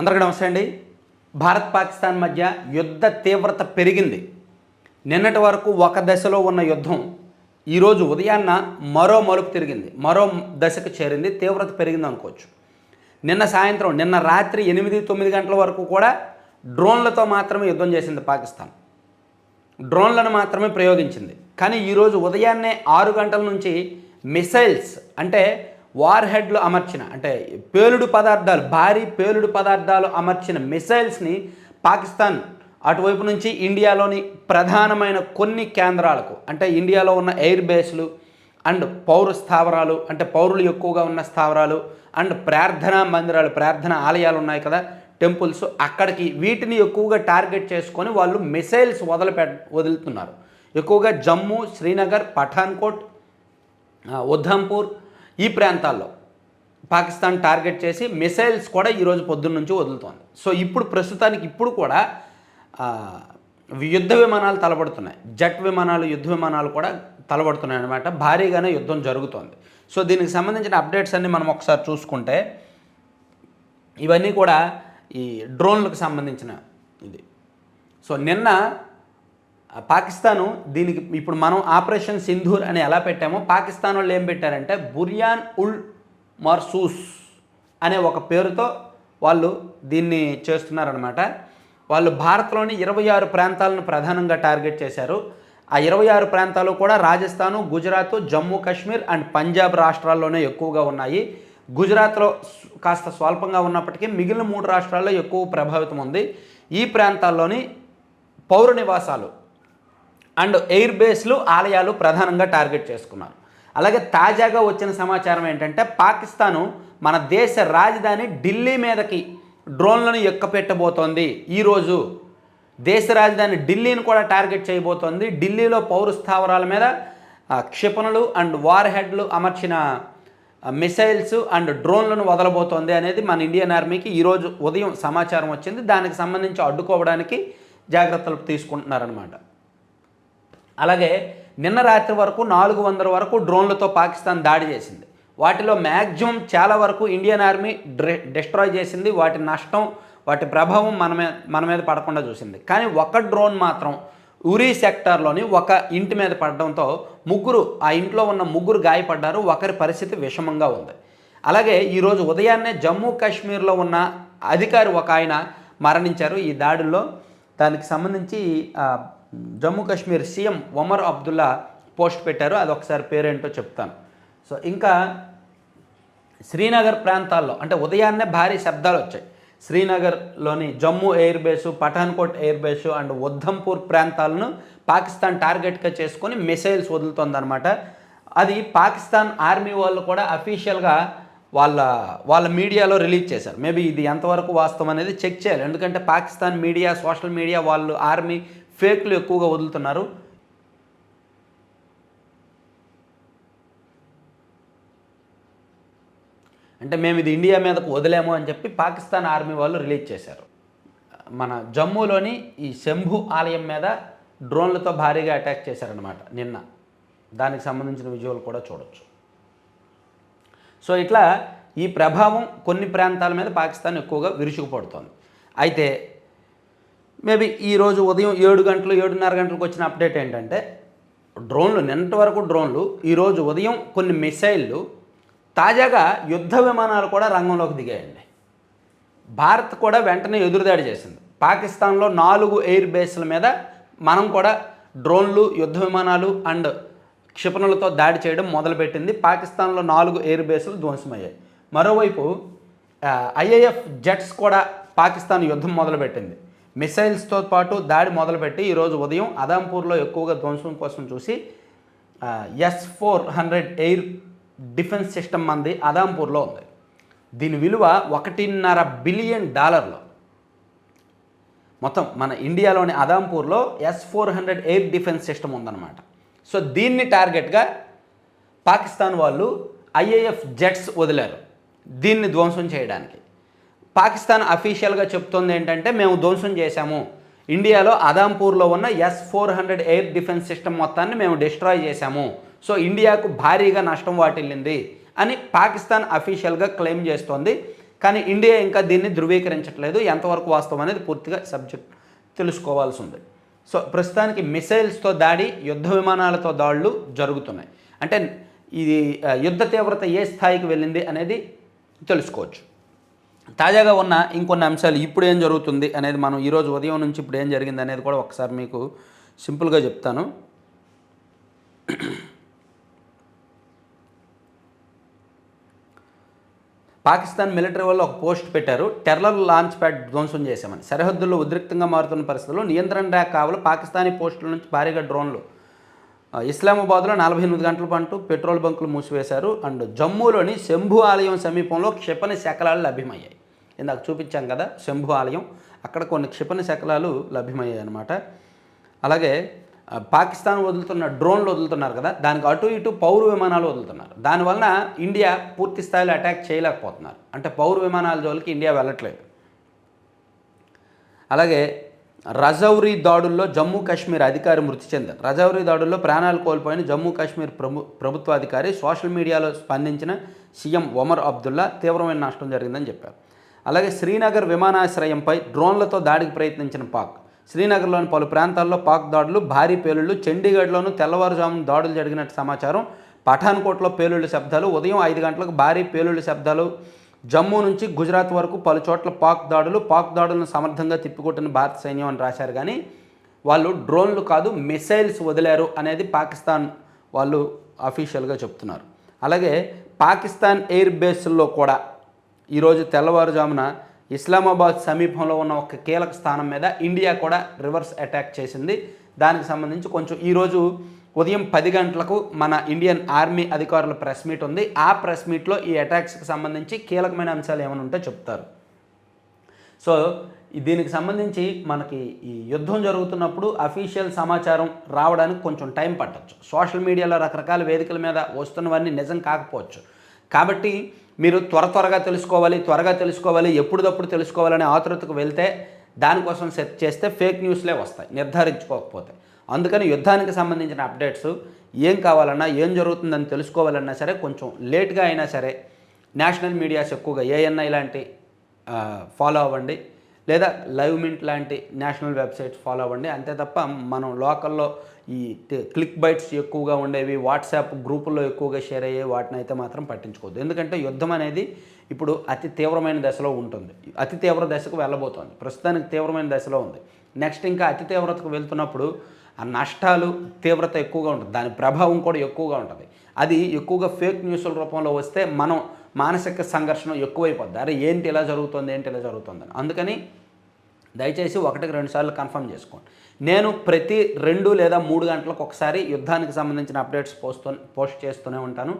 అందరికీ నమస్తే అండి. భారత్ పాకిస్తాన్ మధ్య యుద్ధ తీవ్రత పెరిగింది. నిన్నటి వరకు ఒక దశలో ఉన్న యుద్ధం ఈరోజు ఉదయాన్న మరో మలుపు తిరిగింది. మరో దశకు చేరింది. తీవ్రత పెరిగింది అనుకోవచ్చు. నిన్న సాయంత్రం నిన్న రాత్రి ఎనిమిది తొమ్మిది గంటల వరకు కూడా డ్రోన్లతో మాత్రమే యుద్ధం చేసింది పాకిస్తాన్. డ్రోన్లను మాత్రమే ప్రయోగించింది. కానీ ఈరోజు ఉదయాన్నే ఆరు గంటల నుంచి మిసైల్స్ అంటే వార్ హెడ్లు అమర్చిన అంటే పేలుడు పదార్థాలు భారీ పేలుడు పదార్థాలు అమర్చిన మిసైల్స్ని పాకిస్తాన్ అటువైపు నుంచి ఇండియాలోని ప్రధానమైన కొన్ని కేంద్రాలకు అంటే ఇండియాలో ఉన్న ఎయిర్ బేస్లు అండ్ పౌర స్థావరాలు అంటే పౌరులు ఎక్కువగా ఉన్న స్థావరాలు అండ్ ప్రార్థనా మందిరాలు ప్రార్థనా ఆలయాలు ఉన్నాయి కదా టెంపుల్స్. అక్కడికి వీటిని ఎక్కువగా టార్గెట్ చేసుకొని వాళ్ళు మిసైల్స్ వదలపె వదులుతున్నారు. ఎక్కువగా జమ్మూ శ్రీనగర్ పఠాన్కోట్ ఉధంపూర్ ఈ ప్రాంతాల్లో పాకిస్తాన్ టార్గెట్ చేసి మిసైల్స్ కూడా ఈరోజు పొద్దున్న నుంచి వదులుతోంది. సో ఇప్పుడు ప్రస్తుతానికి ఇప్పుడు కూడా యుద్ధ విమానాలు తలబడుతున్నాయి జెట్ విమానాలు యుద్ధ విమానాలు కూడా తలబడుతున్నాయి అనమాట భారీగానే యుద్ధం జరుగుతోంది. సో దీనికి సంబంధించిన అప్డేట్స్ అన్ని మనం ఒకసారి చూసుకుంటే ఇవన్నీ కూడా ఈ డ్రోన్లకు సంబంధించిన ఇది. సో నిన్న పాకిస్తాను దీనికి ఇప్పుడు మనం ఆపరేషన్ సింధూర్ అని ఎలా పెట్టామో పాకిస్తాన్ వాళ్ళు ఏం పెట్టారంటే బుర్యాన్ ఉల్ మర్సూస్ అనే ఒక పేరుతో వాళ్ళు దీన్ని చేస్తున్నారనమాట వాళ్ళు భారత్లోని ఇరవై ఆరు ప్రాంతాలను ప్రధానంగా టార్గెట్ చేశారు. ఆ ఇరవై ఆరు ప్రాంతాలు కూడా రాజస్థాను గుజరాత్ జమ్మూ కాశ్మీర్ అండ్ పంజాబ్ రాష్ట్రాల్లోనే ఎక్కువగా ఉన్నాయి. గుజరాత్లో కాస్త స్వల్పంగా ఉన్నప్పటికీ మిగిలిన మూడు రాష్ట్రాల్లో ఎక్కువ ప్రభావితం ఉంది. ఈ ప్రాంతాల్లోని పౌర నివాసాలు అండ్ ఎయిర్ బేస్లు ఆలయాలు ప్రధానంగా టార్గెట్ చేసుకున్నారు. అలాగే తాజాగా వచ్చిన సమాచారం ఏంటంటే పాకిస్తాను మన దేశ రాజధాని ఢిల్లీ మీదకి డ్రోన్లను ఎక్కపెట్టబోతోంది. ఈరోజు దేశ రాజధాని ఢిల్లీని కూడా టార్గెట్ చేయబోతోంది. ఢిల్లీలో పౌర స్థావరాల మీద క్షిపణులు అండ్ వార్ హెడ్లు అమర్చిన మిసైల్స్ అండ్ డ్రోన్లను వదలబోతోంది అనేది మన ఇండియన్ ఆర్మీకి ఈరోజు ఉదయం సమాచారం వచ్చింది. దానికి సంబంధించి అడ్డుకోవడానికి జాగ్రత్తలు తీసుకుంటున్నారనమాట అలాగే నిన్న రాత్రి వరకు నాలుగు వందల వరకు డ్రోన్లతో పాకిస్తాన్ దాడి చేసింది. వాటిలో మ్యాక్సిమం చాలా వరకు ఇండియన్ ఆర్మీ డ్రె డిస్ట్రాయ్ చేసింది. వాటి నష్టం వాటి ప్రభావం మన మీద మన మీద పడకుండా చూసింది. కానీ ఒక డ్రోన్ మాత్రం ఉరీ సెక్టార్లోని ఒక ఇంటి మీద పడడంతో ముగ్గురు ఆ ఇంట్లో ఉన్న ముగ్గురు గాయపడ్డారు. ఒకరి పరిస్థితి విషమంగా ఉంది. అలాగే ఈరోజు ఉదయాన్నే జమ్మూ కాశ్మీర్లో ఉన్న అధికారి ఒక ఆయన మరణించారు. ఈ దాడుల్లో దానికి సంబంధించి జమ్మూ కాశ్మీర్ సీఎం ఒమర్ అబ్దుల్లా పోస్ట్ పెట్టారు. అది ఒకసారి పేరేంటో చెప్తాను. సో ఇంకా శ్రీనగర్ ప్రాంతాల్లో అంటే ఉదయాన్నే భారీ శబ్దాలు వచ్చాయి. శ్రీనగర్లోని Jammu air base Pathankot air base and Udhampur ప్రాంతాలను పాకిస్తాన్ టార్గెట్గా చేసుకొని మిసైల్స్ వదులుతోందనమాట అది పాకిస్తాన్ ఆర్మీ వాళ్ళు కూడా అఫీషియల్గా వాళ్ళ వాళ్ళ మీడియాలో రిలీజ్ చేశారు. మేబీ ఇది ఎంతవరకు వాస్తవం అనేది చెక్ చేయాలి. ఎందుకంటే పాకిస్తాన్ మీడియా సోషల్ మీడియా వాళ్ళు ఆర్మీ ఫేక్లు ఎక్కువగా వదులుతున్నారు. అంటే మేము ఇది ఇండియా మీదకు వదిలేము అని చెప్పి పాకిస్తాన్ ఆర్మీ వాళ్ళు రిలీజ్ చేశారు. మన జమ్మూలోని ఈ శంభు ఆలయం మీద డ్రోన్లతో భారీగా అటాక్ చేశారనమాట నిన్న. దానికి సంబంధించిన విజువల్ కూడా చూడొచ్చు. సో ఇట్లా ఈ ప్రభావం కొన్ని ప్రాంతాల మీద పాకిస్తాన్ ఎక్కువగా విరుచుకుపడుతోంది. అయితే మేబీ ఈరోజు ఉదయం ఏడు గంటలు ఏడున్నర గంటలకు వచ్చిన అప్డేట్ ఏంటంటే డ్రోన్లు నిన్నటి వరకు డ్రోన్లు ఈరోజు ఉదయం కొన్ని మిసైళ్ళు తాజాగా యుద్ధ విమానాలు కూడా రంగంలోకి దిగాయండి. భారత్ కూడా వెంటనే ఎదురుదాడి చేసింది. పాకిస్తాన్లో నాలుగు ఎయిర్ బేస్ల మీద మనం కూడా డ్రోన్లు యుద్ధ విమానాలు అండ్ క్షిపణులతో దాడి చేయడం మొదలుపెట్టింది. పాకిస్తాన్లో నాలుగు ఎయిర్ బేస్లు ధ్వంసమయ్యాయి. మరోవైపు ఐఏఎఫ్ జెట్స్ కూడా పాకిస్తాన్ యుద్ధం మొదలుపెట్టింది. మిసైల్స్తో పాటు దాడి మొదలుపెట్టి ఈరోజు ఉదయం అదాంపూర్లో ఎక్కువగా ధ్వంసం కోసం చూసి S four hundred air defence system మంది అదాంపూర్లో ఉంది. దీని విలువ ఒకటిన్నర బిలియన్ డాలర్లు. మొత్తం మన ఇండియాలోని అదాంపూర్లో S four hundred air defence system ఉందన్నమాట. సో దీన్ని టార్గెట్గా పాకిస్తాన్ వాళ్ళు ఐఏఎఫ్ జెట్స్ వదిలారు దీన్ని ధ్వంసం చేయడానికి. పాకిస్తాన్ అఫీషియల్గా చెప్తోంది ఏంటంటే మేము ధ్వంసం చేశాము. ఇండియాలో అదాంపూర్లో ఉన్న S four hundred air defence system మొత్తాన్ని మేము డిస్ట్రాయ్ చేశాము. సో ఇండియాకు భారీగా నష్టం వాటిల్లింది అని పాకిస్తాన్ అఫీషియల్గా క్లెయిమ్ చేస్తోంది. కానీ ఇండియా ఇంకా దీన్ని ధృవీకరించట్లేదు. ఎంతవరకు వాస్తవం అనేది పూర్తిగా సబ్జెక్ట్ తెలుసుకోవాల్సి ఉంది. సో ప్రస్తుతానికి మిసైల్స్తో దాడి యుద్ధ విమానాలతో దాడులు జరుగుతున్నాయి. అంటే ఇది యుద్ధ తీవ్రత ఏ స్థాయికి వెళ్ళింది అనేది తెలుసుకోవచ్చు. తాజాగా ఉన్న ఇంకొన్ని అంశాలు ఇప్పుడు ఏం జరుగుతుంది అనేది మనం ఈరోజు ఉదయం నుంచి ఇప్పుడు ఏం జరిగింది అనేది కూడా ఒకసారి మీకు సింపుల్గా చెప్తాను. పాకిస్తాన్ మిలిటరీ వాళ్ళు ఒక పోస్ట్ పెట్టారు టెర్రర్ లాంచ్ ప్యాడ్ ధ్వంసం చేశామని. సరిహద్దుల్లో ఉద్రిక్తంగా మారుతున్న పరిస్థితుల్లో నియంత్రణ రేఖ కావలు పాకిస్తానీ పోస్టుల నుంచి భారీగా డ్రోన్లు ఇస్లామాబాద్లో నలభై ఎనిమిది గంటల పాటు పెట్రోల్ బంకులు మూసివేశారు అండ్ జమ్మూలోని శంభు ఆలయం సమీపంలో క్షిపణి శకలాలు లభ్యమయ్యాయి. ఇందాక చూపించాం కదా శంభు ఆలయం. అక్కడ కొన్ని క్షిపణి శకలాలు లభ్యమయ్యాయి అనమాట అలాగే పాకిస్తాన్ వదులుతున్న డ్రోన్లు వదులుతున్నారు కదా దానికి అటు ఇటు పౌరు విమానాలు వదులుతున్నారు. దానివలన ఇండియా పూర్తి స్థాయిలో అటాక్ చేయలేకపోతున్నారు. అంటే పౌరు విమానాల జోలికి ఇండియా వెళ్ళట్లేదు. అలాగే రజౌరీ దాడుల్లో జమ్మూ కాశ్మీర్ అధికారి మృతి చెందారు. రజౌరీ దాడుల్లో ప్రాణాలు కోల్పోయిన జమ్మూ కాశ్మీర్ ప్రభు ప్రభుత్వాధికారి సోషల్ మీడియాలో స్పందించిన సీఎం ఒమర్ అబ్దుల్లా తీవ్రమైన నష్టం జరిగిందని చెప్పారు. అలాగే శ్రీనగర్ విమానాశ్రయంపై డ్రోన్లతో దాడికి ప్రయత్నించిన పాక్. శ్రీనగర్లోని పలు ప్రాంతాల్లో పాక్ దాడులు భారీ పేలుళ్ళు చండీగఢ్లోనూ తెల్లవారుజామున దాడులు జరిగినట్టు సమాచారం. పఠాన్కోట్లో పేలుళ్ళ శబ్దాలు ఉదయం ఐదు గంటలకు భారీ పేలుళ్ళ శబ్దాలు జమ్మూ నుంచి గుజరాత్ వరకు పలు చోట్ల పాక్ దాడులు పాక్ దాడులను సమర్థంగా తిప్పికొట్టిన భారత సైన్యం అని రాశారు. కానీ వాళ్ళు డ్రోన్లు కాదు మిసైల్స్ వదిలారు అనేది పాకిస్తాన్ వాళ్ళు అఫీషియల్గా చెప్తున్నారు. అలాగే పాకిస్తాన్ ఎయిర్ బేస్ల్లో కూడా ఈరోజు తెల్లవారుజామున ఇస్లామాబాద్ సమీపంలో ఉన్న ఒక కీలక స్థానం మీద ఇండియా కూడా రివర్స్ అటాక్ చేసింది. దానికి సంబంధించి కొంచెం ఈరోజు ఉదయం పది గంటలకు మన ఇండియన్ ఆర్మీ అధికారుల ప్రెస్ మీట్ ఉంది. ఆ ప్రెస్ మీట్లో ఈ అటాక్స్కి సంబంధించి కీలకమైన అంశాలు ఏమైనా ఉంటే చెప్తారు. సో దీనికి సంబంధించి మనకి ఈ యుద్ధం జరుగుతున్నప్పుడు అఫీషియల్ సమాచారం రావడానికి కొంచెం టైం పట్టచ్చు. సోషల్ మీడియాలో రకరకాల వేదికల మీద వస్తున్నవన్నీ నిజం కాకపోవచ్చు. కాబట్టి మీరు త్వర త్వరగా తెలుసుకోవాలి త్వరగా తెలుసుకోవాలి ఎప్పుడుదప్పుడు తెలుసుకోవాలనే ఆతృతకు వెళ్తే దానికోసం సెట్ చేస్తే ఫేక్ న్యూస్లే వస్తాయి. నిర్ధారించుకోకపోతే. అందుకని యుద్ధానికి సంబంధించిన అప్డేట్స్ ఏం కావాలన్నా ఏం జరుగుతుందని తెలుసుకోవాలన్నా సరే కొంచెం లేట్గా అయినా సరే నేషనల్ మీడియాస్ ఎక్కువగా ఏఎన్ఐ లాంటి ఫాలో అవ్వండి. లేదా లైవ్ మింట్ లాంటి నేషనల్ వెబ్సైట్స్ ఫాలో అవ్వండి. అంతే తప్ప మనం లోకల్లో ఈ క్లిక్ బైట్స్ ఎక్కువగా ఉండేవి వాట్సాప్ గ్రూపుల్లో ఎక్కువగా షేర్ అయ్యే వాటిని అయితే మాత్రం పట్టించుకోవద్దు. ఎందుకంటే యుద్ధం అనేది ఇప్పుడు అతి తీవ్రమైన దశలో ఉంటుంది. అతి తీవ్ర దశకు వెళ్ళబోతోంది. ప్రస్తుతానికి తీవ్రమైన దశలో ఉంది. నెక్స్ట్ ఇంకా అతి తీవ్రతకు వెళ్తున్నప్పుడు ఆ నష్టాలు తీవ్రత ఎక్కువగా ఉంటుంది. దాని ప్రభావం కూడా ఎక్కువగా ఉంటుంది. అది ఎక్కువగా ఫేక్ న్యూస్ల రూపంలో వస్తే మనం మానసిక సంఘర్షణ ఎక్కువైపోద్ది. అరే ఏంటి ఇలా జరుగుతుంది? ఏంటి ఇలా జరుగుతుంది అని. అందుకని దయచేసి ఒకటికి రెండు సార్లు కన్ఫర్మ్ చేసుకోండి. నేను ప్రతి రెండు లేదా మూడు గంటలకు ఒకసారి యుద్ధానికి సంబంధించిన అప్డేట్స్ పోస్తూ పోస్ట్ చేస్తూనే ఉంటాను.